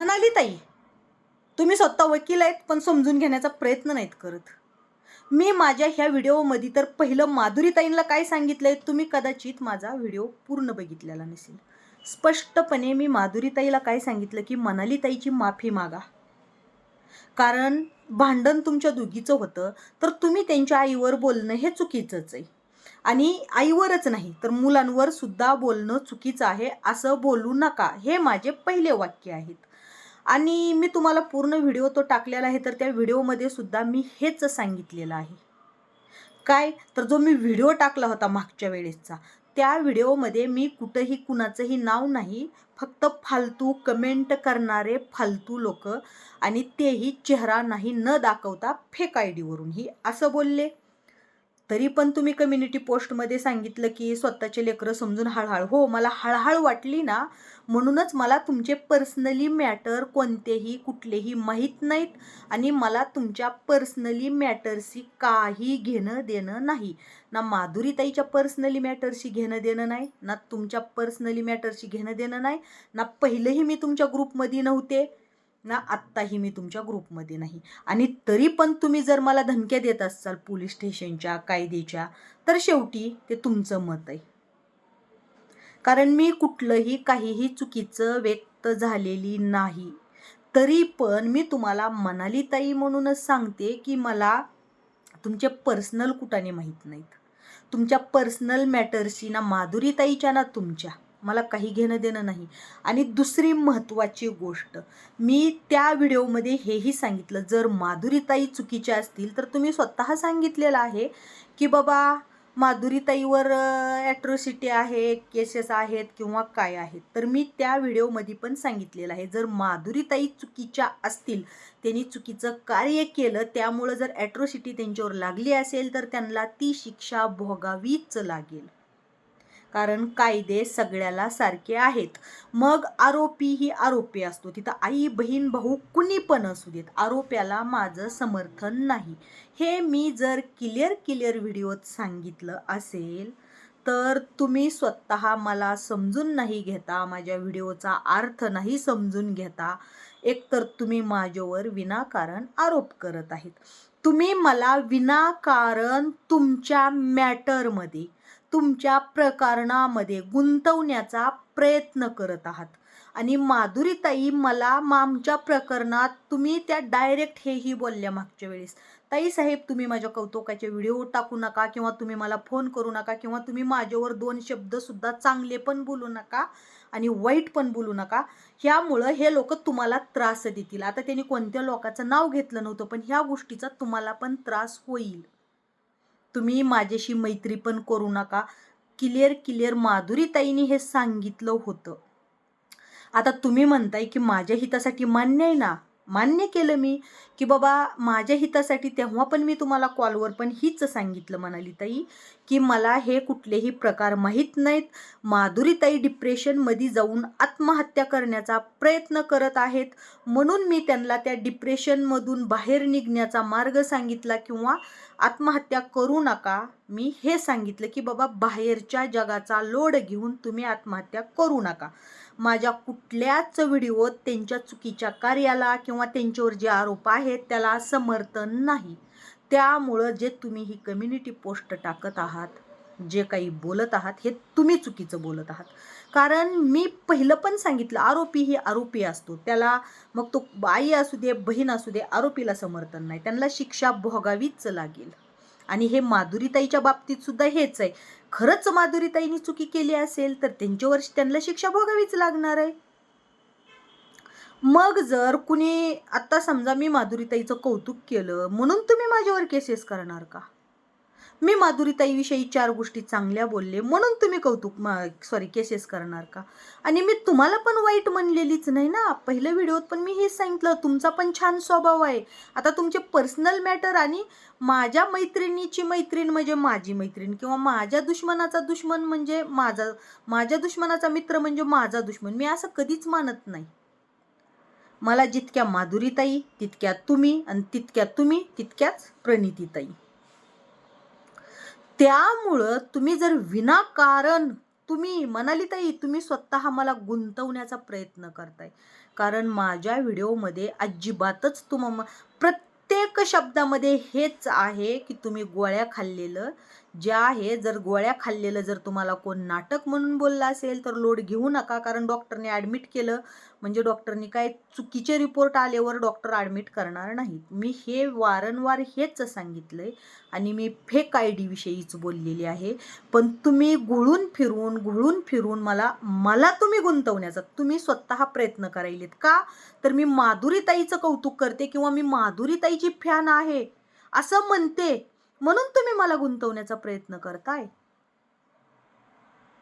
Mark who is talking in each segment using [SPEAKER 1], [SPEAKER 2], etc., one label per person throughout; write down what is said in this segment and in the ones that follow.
[SPEAKER 1] म्हणाली ताई तुम्ही स्वतः वकील आहेत पण समजून घेण्याचा प्रयत्न नाहीत करत. मी माझ्या ह्या व्हिडिओमध्ये तर पहिलं माधुरीताईंना काय सांगितलंय तुम्ही कदाचित माझा व्हिडिओ पूर्ण बघितलेला नसेल. स्पष्टपणे मी माधुरीताईला काय सांगितलं की मनालीताईची माफी मागा. कारण भांडण तुमच्या दोघीचं होतं तर तुम्ही त्यांच्या आईवर बोलणं हे चुकीचंच आहे. आणि आईवरच नाही तर मुलांवर सुद्धा बोलणं चुकीचं आहे असं बोलू नका हे माझे पहिले वाक्य आहेत. आणि मी तुम्हाला पूर्ण व्हिडिओ तो टाकलेला आहे तर त्या व्हिडिओमध्ये सुद्धा मी हेच सांगितलेलं आहे. काय? तर जो मी व्हिडिओ टाकला होता मागच्या वेळेसचा त्या व्हिडिओमध्ये मी कुठंही कुणाचंही नाव नाही फक्त फालतू कमेंट करणारे फालतू लोक आणि तेही चेहरा नाही न दाखवता फेक आय डीवरून ही असं बोलले? तरी पण तुम्ही कम्युनिटी पोस्टमध्ये सांगितलं की स्वतःचे लेकरं समजून हळहळ. हो मला हळहळ वाटली ना म्हणूनच मला तुमचे पर्सनली मॅटर कोणतेही कुठलेही माहीत नाहीत आणि मला तुमच्या पर्सनली मॅटरशी काही घेणं देणं नाही. ना माधुरीताईच्या पर्सनली मॅटरशी घेणं देणं नाही ना तुमच्या पर्सनली मॅटरशी घेणं देणं नाही ना पहिलंही मी तुमच्या ग्रुपमध्ये नव्हते. ना आत्ताही मी तुमच्या ग्रुपमध्ये नाही. आणि तरी पण तुम्ही जर मला धमक्या देत असाल पोलीस स्टेशनच्या कायद्याच्या तर शेवटी ते तुमचं मत आहे. कारण मी कुठलंही काहीही चुकीचं व्यक्त झालेली नाही. तरी पण मी तुम्हाला मनाली ताई म्हणूनच सांगते की मला तुमचे पर्सनल कुठाने माहीत नाहीत. तुमच्या पर्सनल मॅटर्सशी ना माधुरीताईच्या ना तुमच्या. मला काही घेणं देणं नाही. आणि दुसरी महत्त्वाची गोष्ट मी त्या व्हिडिओमध्ये हेही सांगितलं जर माधुरीताई चुकीच्या असतील तर तुम्ही स्वतः सांगितलेलं आहे की बाबा माधुरीताईवर ॲट्रोसिटी आहे केसेस आहेत किंवा काय आहेत तर मी त्या व्हिडिओमध्ये पण सांगितलेलं आहे. जर माधुरीताई चुकीच्या असतील त्यांनी चुकीचं कार्य केलं त्यामुळं जर ॲट्रोसिटी त्यांच्यावर लागली असेल तर त्यांना ती शिक्षा भोगावीच लागेल. कारण कायदे सगळ्याला सारखे आहेत. मग आरोपी ही आरोपी असतो. तिथं आई बहीण भाऊ कुणी पण असू देत. आरोप्याला माझं समर्थन नाही. हे मी जर क्लिअर क्लिअर व्हिडिओत सांगितलं असेल तर तुम्ही स्वतः मला समजून नाही घेता माझ्या व्हिडिओचा अर्थ नाही समजून घेता. एकतर तुम्ही माझ्यावर विनाकारण आरोप करत आहेत. तुम्ही मला विनाकारण तुमच्या मॅटरमध्ये तुमच्या प्रकरणामध्ये गुंतवण्याचा प्रयत्न करत आहात. आणि माधुरीताई मला मामच्या प्रकरणात तुम्ही त्या डायरेक्ट हेही बोलल्या मागच्या वेळेस. ताई साहेब तुम्ही माझ्या कौतुकाचे व्हिडिओ टाकू नका किंवा तुम्ही मला फोन करू नका किंवा तुम्ही माझ्यावर दोन शब्दसुद्धा चांगले पण बोलू नका आणि वाईट पण बोलू नका. ह्यामुळं हे लोक तुम्हाला त्रास देतील. आता त्यांनी कोणत्या लोकाचं नाव घेतलं नव्हतं पण ह्या गोष्टीचा तुम्हाला पण त्रास होईल. तुम्ही माझ्याशी मैत्री पण करू नका. क्लिअर क्लिअर माधुरीताईंनी हे सांगितलं होतं. आता तुम्ही म्हणताय की माझ्या हितासाठी मान्य आहे ना? मान्य केलं मी की बाबा माझ्या हितासाठी तेव्हा पण मी तुम्हाला कॉलवर पण हीच सांगितलं म्हणाली ताई की मला हे कुठलेही प्रकार माहीत नाहीत. माधुरीताई डिप्रेशनमध्ये जाऊन आत्महत्या करण्याचा प्रयत्न करत आहेत. म्हणून मी त्यांना त्या डिप्रेशनमधून बाहेर निघण्याचा मार्ग सांगितला किंवा आत्महत्या करू नका. मी हे सांगितलं की बाबा बाहेरच्या जगाचा लोड घेऊन तुम्ही आत्महत्या करू नका. माझ्या कुठल्याच व्हिडिओत त्यांच्या चुकीच्या कार्याला किंवा त्यांच्यावर जे आरोप आहेत त्याला समर्थन नाही. त्यामुळं जे तुम्ही ही कम्युनिटी पोस्ट टाकत आहात जे काही बोलत आहात हे तुम्ही चुकीचं बोलत आहात. कारण मी पहिलं पण सांगितलं आरोपी ही आरोपी असतो. त्याला मग तो आई असू दे बहीण असू दे आरोपीला समर्थन नाही. त्यांना शिक्षा भोगावीच लागेल. आणि हे माधुरीताईच्या बाबतीत सुद्धा हेच आहे. खरंच माधुरीताईनी चुकी केली असेल तर त्यांच्यावर त्यांना शिक्षा भोगावीच लागणार आहे. मग जर कुणी आता समजा मी माधुरीताईचं कौतुक केलं म्हणून तुम्ही माझ्यावर केसेस करणार का? मी माधुरीताईविषयी चार गोष्टी चांगल्या बोलले. म्हणून तुम्ही कौतुक सॉरी केसेस करणार का? आणि मी तुम्हाला पण वाईट म्हणलेलीच नाही ना. पहिल्या व्हिडिओत पण मी हेच सांगितलं तुमचा पण छान स्वभाव आहे. आता तुमचे पर्सनल मॅटर आणि माझ्या मैत्रिणीची मैत्रीण म्हणजे माझी मैत्रीण किंवा माझ्या दुश्मनाचा दुश्मन म्हणजे माझा माझ्या दुश्मनाचा मित्र म्हणजे माझा दुश्मन. मी असं कधीच मानत नाही. मला जितक्या माधुरीताई तितक्या तुम्ही आणि तितक्या तुम्ही तितक्याच प्रणितीताई. त्यामुळं तुम्ही जर विनाकारण तुम्ही म्हणाली ताई तुम्ही स्वतः मला गुंतवण्याचा प्रयत्न करताय. कारण माझ्या व्हिडिओमध्ये अजिबातच तुम प्रत्येक शब्दामध्ये हेच आहे की तुम्ही गोळ्या खाल्लेलं जे आहे जर गोळ्या खाल्लेलं जर तुम्हाला कोण नाटक म्हणून बोललं असेल तर लोड घेऊ नका. कारण डॉक्टरने ॲडमिट केलं. म्हणजे डॉक्टरनी काय चुकीचे रिपोर्ट आल्यावर डॉक्टर ॲडमिट करणार नाहीत मी हे वारंवार हेच सांगितलं आहे आणि मी फेक आय डीविषयीच बोललेली आहे. पण तुम्ही घुळून फिरून घुळून फिरून मला मला तुम्ही गुंतवण्याचा तुम्ही स्वतः प्रयत्न करायलेत का? तर मी माधुरीताईचं कौतुक करते किंवा मी माधुरीताईची फॅन आहे असं म्हणते. म्हणून तुम्ही मला गुंतवण्याचा प्रयत्न करताय.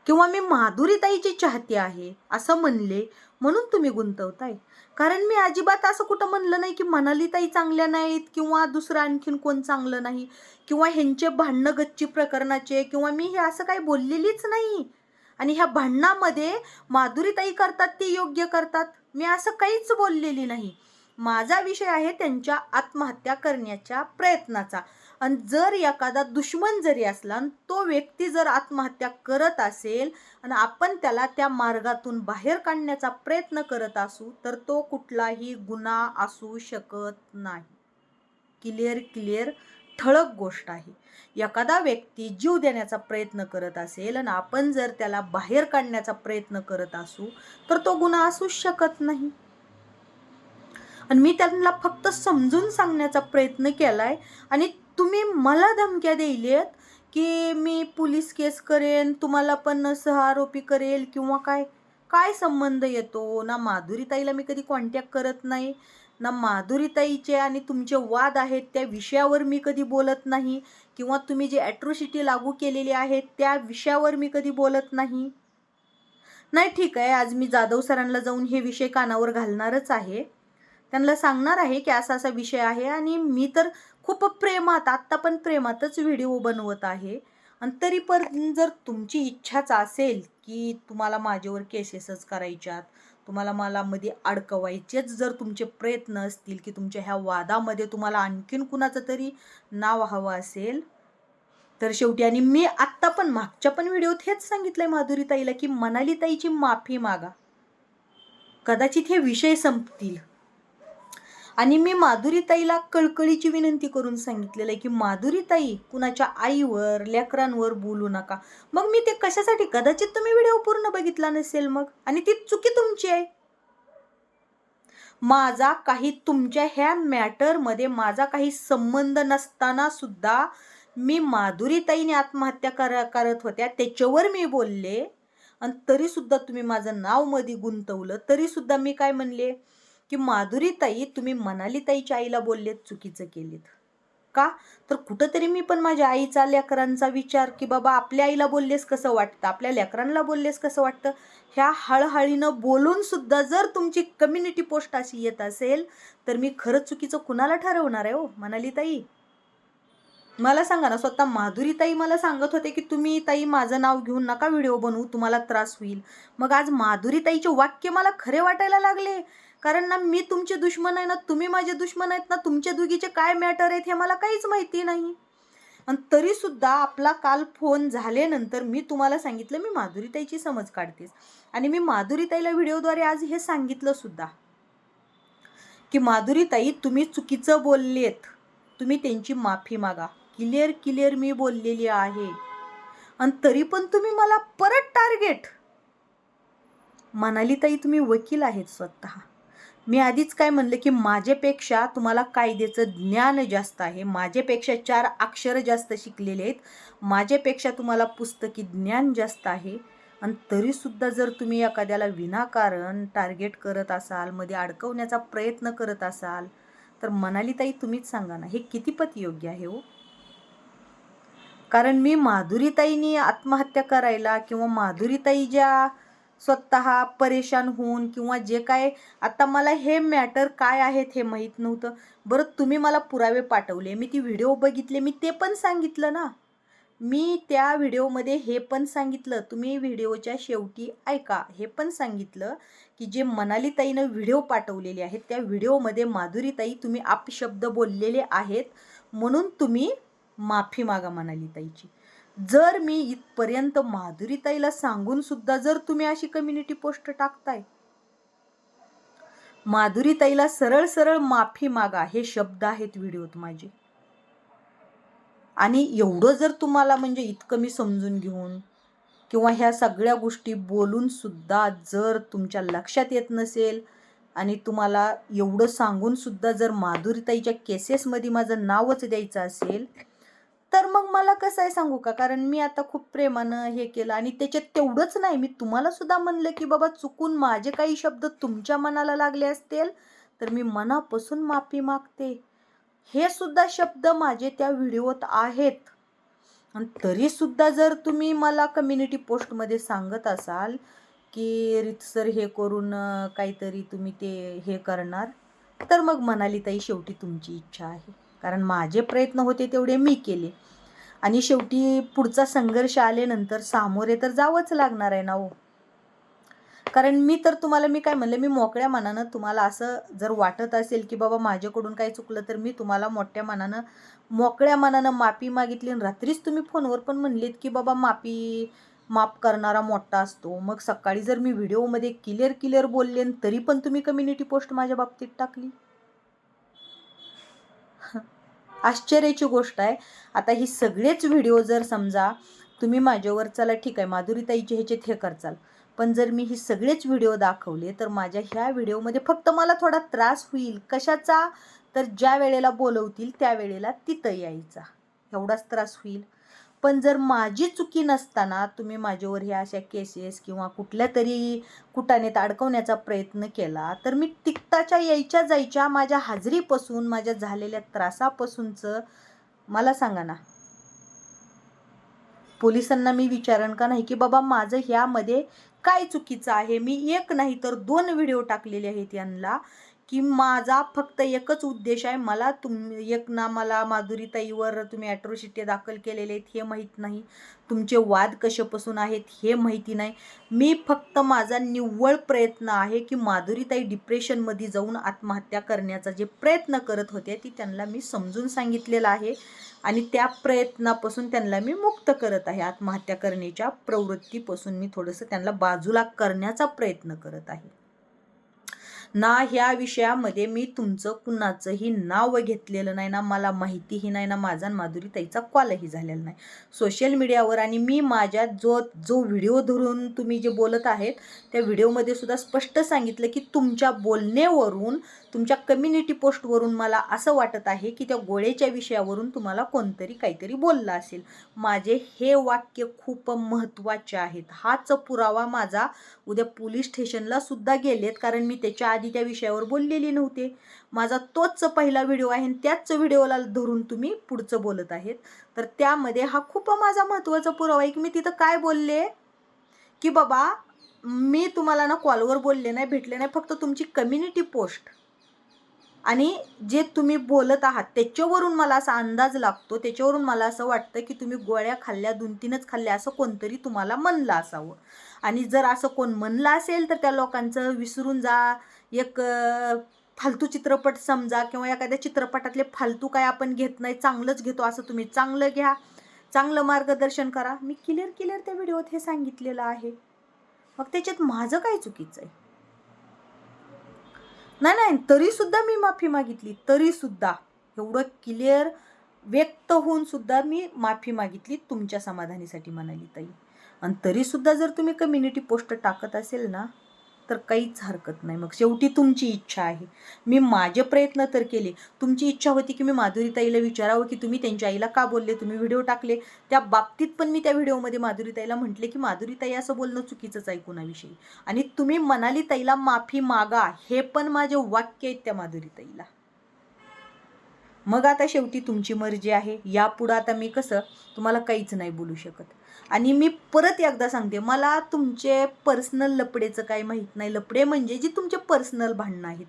[SPEAKER 1] किंवा मी माधुरीताईची चाहती आहे असं म्हणले म्हणून तुम्ही गुंतवताय. कारण मी अजिबात असं कुठं म्हणलं नाही की मनालीताई चांगल्या नाहीत किंवा दुसरं आणखीन कोण चांगलं नाही किंवा ह्यांचे भांडणं गच्ची प्रकरणाचे किंवा मी हे असं काही बोललेलीच नाही. आणि ह्या भांडणामध्ये माधुरीताई करतात ते योग्य करतात मी असं काहीच बोललेली नाही. माझा विषय आहे त्यांच्या आत्महत्या करण्याच्या प्रयत्नाचा. आणि जर एखादा दुश्मन जरी असला आणि तो व्यक्ती जर आत्महत्या करत असेल आणि आपण त्याला त्या मार्गातून बाहेर काढण्याचा प्रयत्न करत असू तर तो कुठलाही गुन्हा असू शकत नाही. क्लिअर क्लिअर ठळक गोष्ट आहे. एखादा व्यक्ती जीव देण्याचा प्रयत्न करत असेल आणि आपण जर त्याला बाहेर काढण्याचा प्रयत्न करत असू तर तो गुन्हा असूच शकत नाही. आणि मी त्यांना फक्त समजून सांगण्याचा प्रयत्न केलाय आणि तुम्ही मला धमक्या द्यायलेत की मी पोलीस केस करेन तुम्हाला पण सह आरोपी करेल किंवा काय? काय संबंध येतो? ना माधुरीताईला मी कधी कॉन्टॅक्ट करत नाही ना माधुरीताईचे आणि तुमचे वाद आहेत त्या विषयावर मी कधी बोलत नाही किंवा तुम्ही जे ॲट्रोसिटी लागू केलेली आहे त्या विषयावर मी कधी बोलत नाही? नाही ठीक आहे. आज मी जाधव सरांना जाऊन हे विषय कानावर घालणारच आहे. त्यांना सांगणार आहे की असा असा विषय आहे आणि मी तर खूप प्रेमात आत्ता पण प्रेमातच व्हिडिओ बनवत आहे. आणि तरी पण जर तुमची इच्छाच असेल की तुम्हाला माझ्यावर केसेसच करायच्यात तुम्हाला मला मध्ये अडकवायचेच जर तुमचे प्रयत्न असतील की तुमच्या ह्या वादामध्ये तुम्हाला आणखीन कुणाचं तरी नाव हवं असेल तर शेवटी आणि मी आत्ता पण मागच्या पण व्हिडिओत हेच सांगितलंय माधुरीताईला की मनालीताईची माफी मागा. कदाचित हे विषय संपतील. आणि मी माधुरीताईला कळकळीची विनंती करून सांगितलेलं आहे की माधुरीताई कुणाच्या आईवर लेकरांवर बोलू नका. मग मी ते कशासाठी? कदाचित तुम्ही व्हिडिओ पूर्ण बघितला नसेल मग. आणि ती चुकी तुमची आहे. माझा काही तुमच्या ह्या मॅटरमध्ये माझा काही संबंध नसताना सुद्धा मी माधुरीताईने आत्महत्या कर करत होत्या. त्याच्यावर मी बोलले. आणि तरीसुद्धा तुम्ही माझं नावमध्ये गुंतवलं. तरीसुद्धा मी काय म्हणले? की माधुरीताई तुम्ही मनालीताईच्या आईला बोललेत चुकीचं केलेत. का? तर कुठंतरी मी पण माझ्या आईचा लेकरांचा विचार की बाबा आपल्या आईला बोललेस कसं वाटतं? आपल्या लेकरांना बोललेस कसं वाटतं? ह्या हळहळीनं बोलून सुद्धा जर तुमची कम्युनिटी पोस्ट अशी येत असेल तर मी खरंच चुकीचं कुणाला ठरवणार आहे हो मनालीताई मला सांगा ना स्वतः माधुरीताई मला सांगत होते की तुम्ही ताई माझं नाव घेऊन नका व्हिडिओ बनवू तुम्हाला त्रास होईल. मग आज माधुरीताईचे वाक्य मला खरे वाटायला लागले. कारण ना मी तुमचे दुश्मन आहे ना तुम्ही माझे दुश्मन आहेत ना तुमच्या दुगीचे काय मॅटर आहेत हे मला काहीच माहिती नाही. आणि तरीसुद्धा आपला काल फोन झाल्यानंतर मी तुम्हाला सांगितलं मी माधुरीताईची समज काढतेस. आणि मी माधुरीताईला व्हिडिओद्वारे आज हे सांगितलं सुद्धा. की माधुरीताई तुम्ही चुकीचं बोललेत. तुम्ही त्यांची माफी मागा. क्लिअर क्लिअर मी बोललेली आहे. आणि तरी पण तुम्ही मला परत टार्गेट म्हणाली ताई तुम्ही वकील आहेत स्वतः. मी आधीच काय म्हणलं की माझ्यापेक्षा तुम्हाला कायद्याचं ज्ञान जास्त आहे. माझ्यापेक्षा चार अक्षरं जास्त शिकलेले आहेत. माझ्यापेक्षा तुम्हाला पुस्तकी ज्ञान जास्त आहे. आणि तरीसुद्धा जर तुम्ही एखाद्याला विनाकारण टार्गेट करत असाल मध्ये अडकवण्याचा प्रयत्न करत असाल तर मनालीताई तुम्हीच सांगा ना हे कितीपत योग्य आहे हो? कारण मी माधुरीताईनी आत्महत्या करायला किंवा माधुरीताई ज्या स्वतः परेशान होऊन किंवा जे काय आता मला हे मॅटर काय आहेत हे माहीत नव्हतं. बरं तुम्ही मला पुरावे पाठवले मी ती व्हिडिओ बघितले मी ते पण सांगितलं ना. मी त्या व्हिडिओमध्ये हे पण सांगितलं तुम्ही व्हिडिओच्या शेवटी ऐका हे पण सांगितलं की जे मनालीताईनं व्हिडिओ पाठवलेले आहेत त्या व्हिडिओमध्ये माधुरीताई तुम्ही आपशब्द बोललेले आहेत म्हणून तुम्ही माफी मागा मनालीताईची जर मी इथपर्यंत माधुरीताईला सांगून सुद्धा जर तुम्ही अशी कम्युनिटी पोस्ट टाकताय. माधुरीताईला सरळ सरळ माफी मागा हे शब्द आहेत व्हिडिओत माझे. आणि एवढं जर तुम्हाला म्हणजे इतकं मी समजून घेऊन किंवा ह्या सगळ्या गोष्टी बोलून सुद्धा जर तुमच्या लक्षात येत नसेल आणि तुम्हाला एवढं सांगून सुद्धा जर माधुरीताईच्या केसेसमध्ये माझं नावच द्यायचं असेल तर मग मला कसं आहे सांगू का? कारण मी आता खूप प्रेमानं हे केलं आणि त्याच्यात तेवढंच नाही मी तुम्हाला सुद्धा म्हणलं की बाबा चुकून माझे काही शब्द तुमच्या मनाला लागले असतील तर मी मनापासून माफी मागते. हे सुद्धा शब्द माझे त्या व्हिडिओत आहेत. आणि तरीसुद्धा जर तुम्ही मला कम्युनिटी पोस्टमध्ये सांगत असाल की रितसर हे करून काहीतरी तुम्ही ते हे करणार तर मग मनाली ताई शेवटी तुमची इच्छा आहे. कारण माझे प्रयत्न होते तेवढे मी केले. आणि शेवटी पुढचा संघर्ष आल्यानंतर सामोरे तर जावंच लागणार आहे ना हो. कारण मी तर तुम्हाला मी काय म्हणलं मी मोकळ्या मनानं तुम्हाला असं जर वाटत असेल की बाबा माझ्याकडून काय चुकलं तर मी तुम्हाला मोठ्या मनानं मोकळ्या मनानं माफी मागितली आणि रात्रीच तुम्ही फोनवर पण म्हणलेत की बाबा माफी माफ करणारा मोठा असतो. मग सकाळी जर मी व्हिडिओमध्ये क्लिअर क्लिअर बोलले तरी पण तुम्ही कम्युनिटी पोस्ट माझ्या बाबतीत टाकली. आश्चर्याची गोष्ट आहे. आता ही सगळेच व्हिडिओ जर समजा तुम्ही माझ्यावर चला ठीक आहे माधुरीताईचे ह्याचे हे करचाल. पण जर मी ही सगळेच व्हिडिओ दाखवले तर माझ्या ह्या व्हिडिओमध्ये फक्त मला थोडा त्रास होईल. कशाचा? तर ज्या वेळेला बोलवतील त्या वेळेला तिथं यायचा. एवढाच त्रास होईल. पण जर माझी चुकी नसताना तुम्ही माझ्यावर ह्या अशा केसेस किंवा कुठल्या तरी कुटानेत अडकवण्याचा प्रयत्न केला तर मी तिक्ताच्या यायच्या जायच्या माझ्या हाजरीपासून माझ्या झालेल्या त्रासापासूनचं मला सांगा ना. पोलिसांना मी विचारण का नाही की बाबा माझं ह्यामध्ये काय चुकीचं आहे? मी एक नाही तर दोन व्हिडिओ टाकलेले आहेत यांना. की माझा फक्त एकच उद्देश आहे. मला तुम एक ना मला माधुरीताईवर तुम्ही ॲट्रोसिटी दाखल केलेले आहेत हे माहीत नाही. तुमचे वाद कशापासून आहेत हे माहिती नाही. मी फक्त माझा निव्वळ प्रयत्न आहे की माधुरीताई डिप्रेशनमध्ये जाऊन आत्महत्या करण्याचा जे प्रयत्न करत होते ती त्यांना मी समजून सांगितलेलं आहे. आणि त्या प्रयत्नापासून त्यांना मी मुक्त करत आहे. आत्महत्या करण्याच्या प्रवृत्तीपासून मी थोडंसं त्यांना बाजूला करण्याचा प्रयत्न करत आहे. ना ह्या विषयामध्ये मी तुमचं कुणाचंही नाव घेतलेलं नाही ना मला माहितीही नाही ना माझा माधुरी ताईचा कॉलही झालेला नाही. सोशल मीडियावर आणि मी माझ्या जो जो व्हिडिओ धरून तुम्ही जे बोलत आहेत त्या व्हिडिओमध्ये सुद्धा स्पष्ट सांगितलं की तुमच्या बोलण्यावरून तुमच्या कम्युनिटी पोस्टवरून मला असं वाटत आहे की त्या गोळ्याच्या विषयावरून तुम्हाला कोणतरी काहीतरी बोललं असेल. माझे हे वाक्य खूप महत्त्वाचे आहेत. हाच पुरावा माझा उद्या पोलीस स्टेशनला सुद्धा गेलेत कारण मी त्याच्या आधी त्या विषयावर बोललेली नव्हते. माझा तोच पहिला व्हिडिओ आहे आणि त्याच व्हिडिओला धरून तुम्ही पुढचं बोलत आहेत. तर त्यामध्ये हा खूप माझा महत्त्वाचा पुरावा आहे की मी तिथं काय बोलले? की बाबा मी तुम्हाला ना कॉलवर बोलले नाही भेटले नाही फक्त तुमची कम्युनिटी पोस्ट आणि जे तुम्ही बोलत आहात त्याच्यावरून मला असा अंदाज लागतो त्याच्यावरून मला असं वाटतं की तुम्ही गोळ्या खाल्ल्या दोन तीनच खाल्ल्या असं कोणतरी तुम्हाला म्हणलं असावं. आणि जर असं कोण म्हणलं असेल तर त्या लोकांचं विसरून जा. एक फालतू चित्रपट समजा किंवा एखाद्या चित्रपटातले फालतू काय आपण घेत नाही चांगलंच घेतो असं तुम्ही चांगलं घ्या. चांगलं मार्गदर्शन करा. मी क्लिअर क्लिअर त्या व्हिडिओत हे सांगितलेलं आहे. मग त्याच्यात माझं काय चुकीचं आहे? नाही नाही तरी सुद्धा मी माफी मागितली. तरी सुद्धा एवढं क्लिअर व्यक्त होऊन सुद्धा मी माफी मागितली तुमच्या समाधानीसाठी म्हणाली ताई. आणि तरीसुद्धा जर तुम्ही कम्युनिटी पोस्ट टाकत असेल ना तर काहीच हरकत नाही. मग शेवटी तुमची इच्छा आहे. मी माझे प्रयत्न तर केले. तुमची इच्छा होती की मी माधुरीताईला विचारावं की तुम्ही त्यांच्या आईला का बोलले? तुम्ही व्हिडिओ टाकले. त्या बाबतीत पण मी त्या व्हिडिओमध्ये माधुरीताईला म्हटले की माधुरीताई असं बोलणं चुकीचंच आहे कुणाविषयी. आणि तुम्ही मनाली ताईला माफी मागा. हे पण माझे वाक्य आहेत त्या माधुरीताईला. मग आता शेवटी तुमची मर्जी आहे. यापुढं आता मी कसं? तुम्हाला काहीच नाही बोलू शकत. आणि मी परत एकदा सांगते मला तुमचे पर्सनल लपडेचं काही माहीत नाही. लपडे म्हणजे जी तुमचे पर्सनल भांडणं आहेत.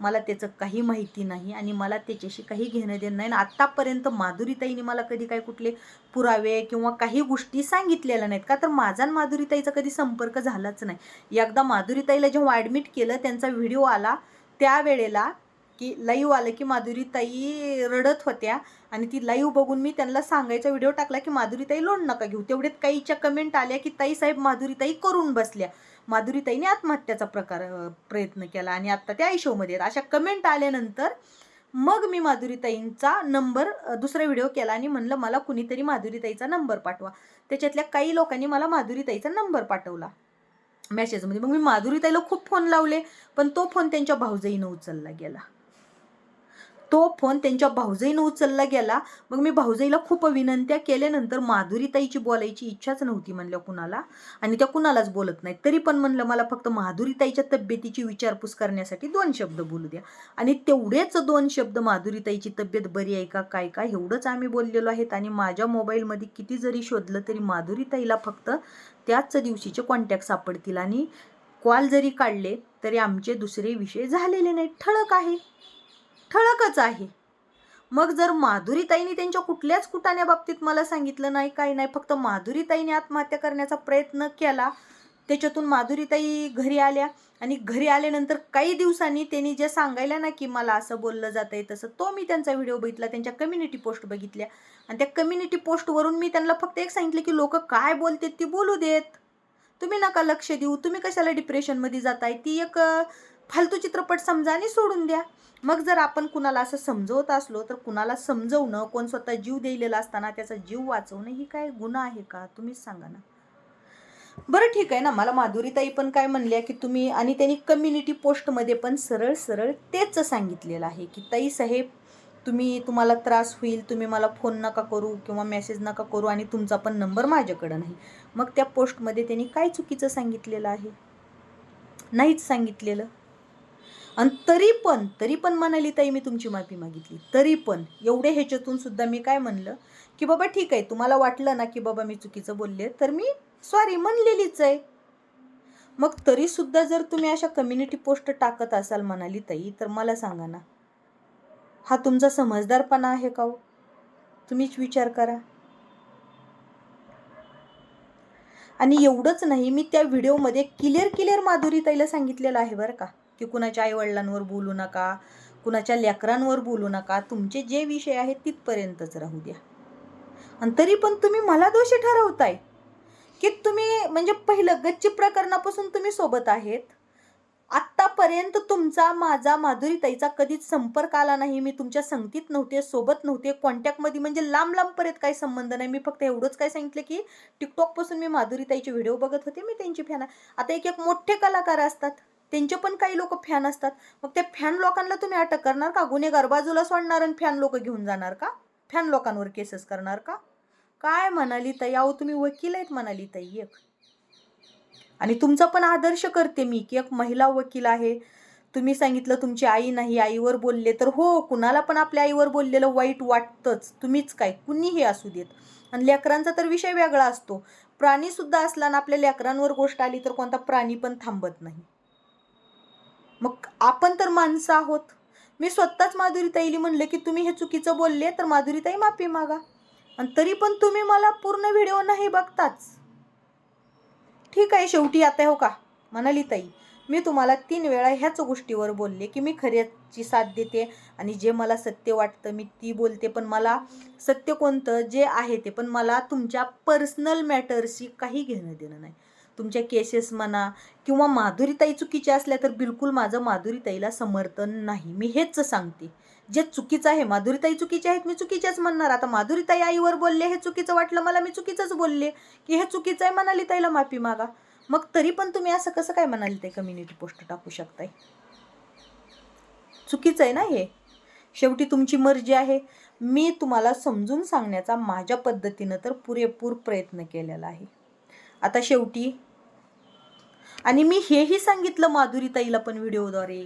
[SPEAKER 1] मला त्याचं काही माहिती नाही आणि मला त्याच्याशी काही घेणं देणं नाही. आणि आत्तापर्यंत माधुरीताईने मला कधी काही कुठले पुरावे किंवा काही गोष्टी सांगितलेल्या नाहीत का? तर माझा आणि माधुरीताईचा कधी संपर्क झालाच नाही. एकदा माधुरीताईला जेव्हा ॲडमिट केलं त्यांचा व्हिडिओ आला त्यावेळेला की लाईव्ह आलं की माधुरीताई रडत होत्या. आणि ती लाईव्ह बघून मी त्यांना सांगायचा व्हिडिओ टाकला की माधुरीताई लोन नका घेऊ. तेवढ्यात काहीच्या कमेंट आल्या की ताई साहेब माधुरीताई करून बसल्या. माधुरीताईने आत्महत्याचा प्रकार प्रयत्न केला आणि आत्ता त्या आयशोमध्ये आहेत. अशा कमेंट आल्यानंतर मग मी माधुरीताईंचा नंबर दुसरा व्हिडिओ केला आणि म्हणलं मला कुणीतरी माधुरीताईचा नंबर पाठवा. त्याच्यातल्या काही लोकांनी मला माधुरीताईचा नंबर पाठवला. मेसेजमध्ये मग मी माधुरीताईला खूप फोन लावले पण तो फोन त्यांच्या भाऊजाईनं उचलला गेला. तो फोन त्यांच्या भाऊजाईनं उचलला गेला. मग मी भाऊजाईला खूप विनंत्या केल्यानंतर माधुरीताईची बोलायची इच्छाच नव्हती म्हणल्या कुणाला. आणि त्या कुणालाच बोलत नाहीत. तरी पण म्हणलं मला फक्त माधुरीताईच्या तब्येतीची विचारपूस करण्यासाठी दोन शब्द बोलू द्या. आणि तेवढेच दोन शब्द माधुरीताईची तब्येत बरी आहे का काय का एवढंच आम्ही बोललेलो आहेत. आणि माझ्या मोबाईलमध्ये किती जरी शोधलं तरी माधुरीताईला फक्त त्याच दिवशीचे कॉन्टॅक्ट सापडतील. आणि कॉल जरी काढले तरी आमचे दुसरे विषय झालेले नाहीत. ठळक आहे. ठळकच आहे. मग जर माधुरीताईंनी त्यांच्या कुठल्याच कुटाण्याबाबतीत मला सांगितलं नाही काही नाही फक्त माधुरीताईने आत्महत्या करण्याचा प्रयत्न केला त्याच्यातून माधुरीताई घरी आल्या आणि घरी आल्यानंतर काही दिवसांनी त्यांनी जे सांगायला ना की मला असं बोललं जात आहे तसं तो मी त्यांचा व्हिडिओ बघितला त्यांच्या कम्युनिटी पोस्ट बघितल्या. आणि त्या कम्युनिटी पोस्टवरून मी त्यांना फक्त एक सांगितलं की लोक काय बोलतात ती बोलू देत. तुम्ही नका लक्ष देऊ तुम्ही कशाला डिप्रेशनमध्ये जाताय ती एक फालतू चित्रपट समजा आणि सोडून द्या. मग जर आपण कुणाला असं समजवत असलो तर कुणाला समजवणं कोण स्वतः जीव दिलेला असताना त्याचा जीव वाचवणं ही काय गुन्हा आहे का? तुम्हीच सांगा ना. बरं ठीक आहे ना. मला माधुरीताई पण काय म्हणल्या की तुम्ही आणि त्यांनी कम्युनिटी पोस्टमध्ये पण सरळ सरळ तेच सांगितलेलं आहे की ताई साहेब तुम्ही तुम्हाला त्रास होईल तुम्ही मला फोन नका करू किंवा मेसेज नका करू आणि तुमचा पण नंबर माझ्याकडं नाही. मग त्या पोस्टमध्ये त्यांनी काय चुकीचं सांगितलेलं आहे? नाहीच सांगितलेलं. आणि तरी पण तरी पण म्हणाली ताई मी तुमची माफी मागितली. तरी पण एवढे ह्याच्यातून सुद्धा मी काय म्हणलं की बाबा ठीक आहे तुम्हाला वाटलं ना की बाबा मी चुकीचं बोलले तर मी सॉरी म्हणलेलीच आहे. मग तरीसुद्धा जर तुम्ही अशा कम्युनिटी पोस्ट टाकत असाल म्हणाली ताई तर मला सांगा ना हा तुमचा समजदारपणा आहे का हो? तुम्हीच विचार करा. आणि एवढंच नाही मी त्या व्हिडिओमध्ये क्लिअर क्लिअर माधुरी ताईला सांगितलेलं आहे बरं का. की कुणाच्या आईवडिलांवर बोलू नका कुणाच्या लेकरांवर बोलू नका. तुमचे जे विषय आहेत तिथपर्यंतच राहू द्या. आणि तरी पण तुम्ही मला दोषी ठरवताय की तुम्ही म्हणजे पहिलं गच्ची प्रकरणापासून तुम्ही सोबत आहेत. आत्तापर्यंत तुमचा माझा माधुरीताईचा कधीच संपर्क आला नाही. मी तुमच्या संगतीत नव्हते सोबत नव्हते कॉन्टॅक्टमध्ये म्हणजे लांब लांबपर्यंत काही संबंध नाही. मी फक्त एवढंच काय सांगितलं की टिकटॉकपासून मी माधुरीताईचे व्हिडिओ बघत होते मी त्यांची फॅन आता एक एक मोठे कलाकार असतात. त्यांचे पण काही लोक फॅन असतात. मग ते फॅन लोकांना तुम्ही अटक करणार का? गुन्हेगार बाजूला सोडणार आणि फॅन लोक घेऊन जाणार का? फॅन लोकांवर केसेस करणार का? काय म्हणाली ताई? अहो तुम्ही वकील आहेत म्हणाली ताई एक. आणि तुमचा पण आदर्श करते मी की एक महिला वकील आहे. तुम्ही सांगितलं तुमची आई नाही आईवर बोलले तर हो कुणाला पण आपल्या आईवर बोललेलं वाईट वाटतंच. तुम्हीच काय? कुणीही असू देत. आणि लेकरांचा तर विषय वेगळा असतो. प्राणीसुद्धा असला ना आपल्या लेकरांवर गोष्ट आली तर कोणता प्राणी पण थांबत नाही. मग आपण तर माणसं आहोत. मी स्वतःच माधुरीताईली म्हणलं की तुम्ही हे चुकीचं बोलले तर माधुरीताई माफी मागा. आणि तरी पण तुम्ही मला पूर्ण व्हिडिओ नाही बघताच. ठीक आहे शेवटी आता हो का? म्हणाली ताई मी तुम्हाला तीन वेळा ह्याच गोष्टीवर बोलले की मी खऱ्याची साथ देते आणि जे मला सत्य वाटतं मी ती बोलते पण मला सत्य कोणतं जे आहे ते पण मला तुमच्या पर्सनल मॅटरशी काही घेणं देणं नाही. तुमच्या केसेस म्हणा किंवा माधुरीताई चुकीच्या असल्या तर बिलकुल माझं माधुरीताईला समर्थन नाही. मी हेच सांगते. जे चुकीचं आहे माधुरीताई चुकीचे आहेत मी चुकीच्याच म्हणणार. आता माधुरीताई आईवर बोलले हे चुकीचं वाटलं मला मी चुकीचंच बोलले. की हे चुकीचं आहे म्हणाली ताईला माफी मागा. मग तरी पण तुम्ही असं कसं काय म्हणाली ताई कम्युनिटी पोस्ट टाकू शकताय? चुकीचं आहे ना हे? शेवटी तुमची मर्जी आहे. मी तुम्हाला समजून सांगण्याचा माझ्या पद्धतीनं तर पुरेपूर प्रयत्न केलेला आहे. आता शेवटी. आणि मी हेही सांगितलं माधुरीताईला पण व्हिडिओद्वारे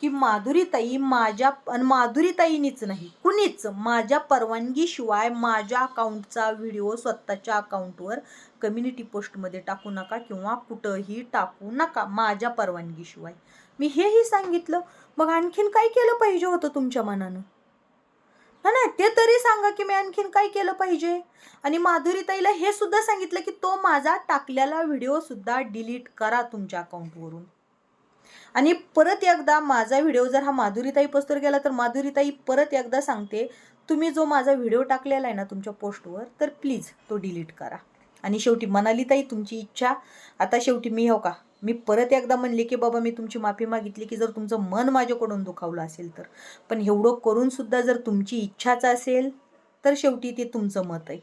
[SPEAKER 1] की माधुरीताई माझ्या आणि माधुरीताईनीच नाही कुणीच माझ्या परवानगीशिवाय माझ्या अकाउंटचा व्हिडिओ स्वतःच्या अकाउंटवर कम्युनिटी पोस्टमध्ये टाकू नका किंवा कुठंही टाकू नका माझ्या परवानगीशिवाय. मी हेही सांगितलं. मग आणखीन काय केलं पाहिजे होतं तुमच्या मनानं? हा नाही ते तरी सांगा की मी आणखीन काय केलं पाहिजे. आणि माधुरीताईला हे सुद्धा सांगितलं की तो माझा टाकलेला व्हिडिओ सुद्धा डिलीट करा तुमच्या अकाउंटवरून आणि परत एकदा माझा व्हिडिओ जर हा माधुरीताई पोस्टवर गेला तर माधुरीताई परत एकदा सांगते तुम्ही जो माझा व्हिडिओ टाकलेला आहे ना तुमच्या पोस्टवर तर प्लीज तो डिलीट करा. आणि शेवटी मनाली ताई तुमची इच्छा. आता शेवटी मी हो का? मी परत एकदा म्हणले की बाबा मी तुमची माफी मागितली की जर तुमचं मन माझ्याकडून दुखावलं असेल तर. पण एवढं करून सुद्धा जर तुमची इच्छाच असेल तर शेवटी ते तुमचं मत आहे.